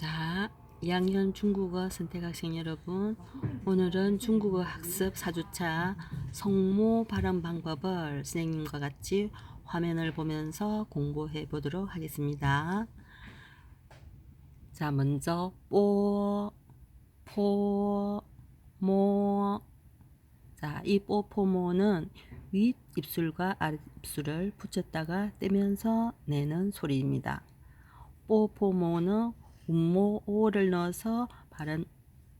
자, 2학년 중국어 선택 학생 여러분, 오늘은 중국어 학습 4주차 성모 발음 방법을 선생님과 같이 화면을 보면서 공부해 보도록 하겠습니다. 자, 먼저 뽀, 포, 모. 자, 이 뽀 포 모는 윗 입술과 아랫 입술을 붙였다가 떼면서 내는 소리입니다. 뽀 포 모는 음모 오를 넣어서 발음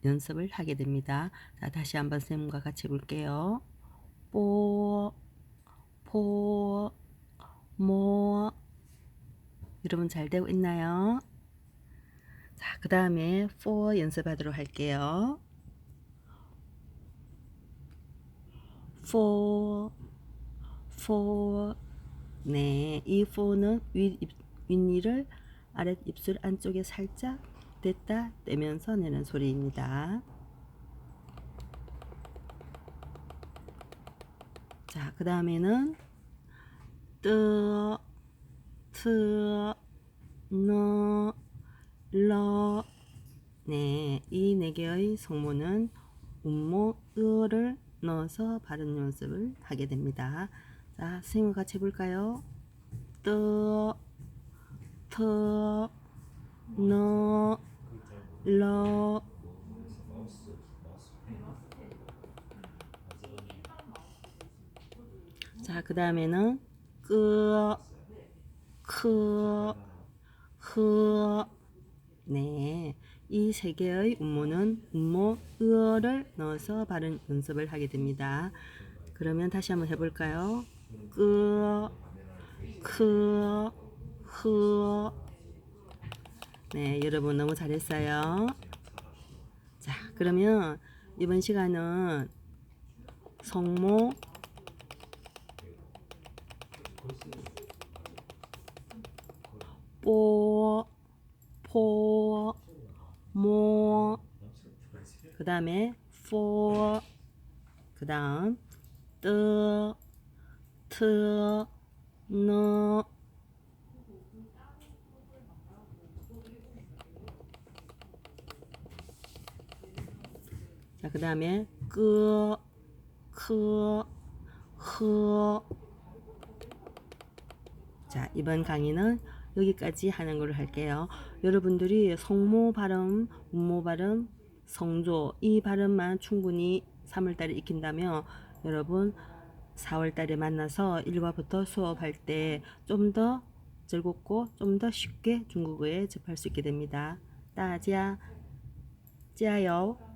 연습을 하게 됩니다. 자, 다시 한번 선생님과 같이 해볼게요. 뽀, 포, 모. 여러분 잘 되고 있나요? 자, 그 다음에 for 연습하도록 할게요. for, for. 네, 이 for는 윗, 입, 윗니를 아랫 입술 안쪽에 살짝 댔다 떼면서 내는 소리입니다. 자, 그 다음에는 뜨, 트, 너, 러. 네, 이 네 개의 성모는 음모, 으를 넣어서 발음 연습을 하게 됩니다. 자, 선생님과 같이 해볼까요? 뜨, 트, 너, 러. 자, 그 다음에는 끄, 크, 흐. 네. 이 세 개의 음모는 음모 으어를 넣어서 발음 연습을 하게 됩니다. 그러면 다시 한번 해볼까요? 끄, 크, 흐. 네, 여러분 너무 잘했어요. 자, 그러면 이번 시간은 성모, 뽀, 포, 모, 그 다음에 for, 그 다음 뜨, 트, 너, 자, 그 다음에 끄, 크, 흐. 자, 이번 강의는 여기까지 하는 걸로 할게요. 여러분들이 성모 발음, 음모 발음, 성조 이 발음만 충분히 3월달에 익힌다면 여러분 4월달에 만나서 1과부터 수업할 때 좀 더 즐겁고 좀 더 쉽게 중국어에 접할 수 있게 됩니다. 따자, 짜요.